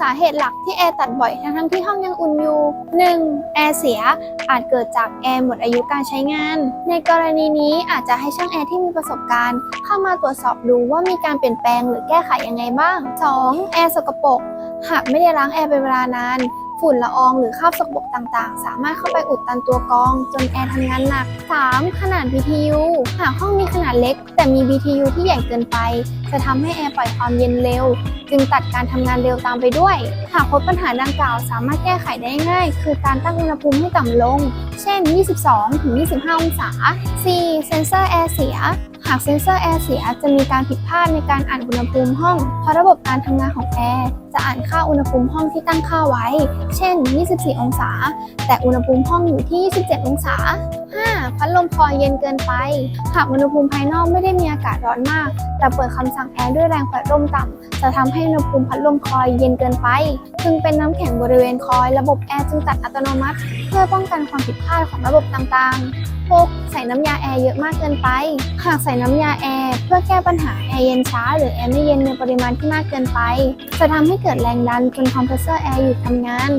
สาเหตุหลักที่แอร์ตัดบ่อยทั้งทั้งที่ห้องยังอุ่นอยู่ 1. แอร์เสียอาจเกิดจากแอร์หมดอายุการใช้งาน ในกรณีนี้อาจจะให้ช่างแอร์ที่มีประสบการณ์ เข้ามาตรวจสอบดูว่ามีการเปลี่ยนแปลงหรือแก้ไขยังไงบ้าง 2. แอร์สกปรกหากไม่ได้ล้างแอร์เป็นเวลานาน ฝุ่นละอองหรือคราบสกปรกต่างๆ สามารถเข้าไปอุดตันตัวกรอง จนแอร์ทำงานหนัก 3. ขนาด BTU หากห้องมีขนาดเล็ก แต่มี BTU ที่ใหญ่เกินไป จะทำให้แอร์ปล่อยความเย็นเร็ว จึงตัดการทำงานเร็วตามไปด้วย หากพบปัญหาดังกล่าวสามารถแก้ไขได้ง่าย คือการตั้งอุณหภูมิให้ต่ำลง เช่น 22-25 องศา 4. เซนเซอร์แอร์เสียากเซ็นเซอร์แอร์เสียจะมีการผิดพลาดในการอ่านอุณหภูมิห้อง เพราะระบบการทำงานของแอร์จะอ่านค่าอุณหภูมิห้องที่ตั้งค่าไว้ เช่น 24 องศา แต่อุณหภูมิห้องอยู่ที่ 27 องศา 5. พัดลมคอยเย็นเกินไป หากอุณหภูมิภายนอกไม่ได้มีอากาศร้อนมาก แต่เปิดคำสั่งแอร์ด้วยแรงพัดลมต่ำ จะทำให้อุณหภูมิพัดลมคอยเย็นเกินไป จึงเป็นน้ำแข็งบริเวณคอย ระบบแอร์จึงตัดอัตโนมัติ เพื่อป้องกันความผิดพลาดของระบบต่างๆ กใส่น้ำยาแอร์เยอะมากเกินไป หากใส่น้ำยาแอร์เพื่อแก้ปัญหาแอร์เย็นช้า หรือแอร์ไม่เย็นในปริมาณที่มากเกินไป จะทำให้เกิดแรงดันจนคอมเพรสเซอร์แอร์หยุดทำงาน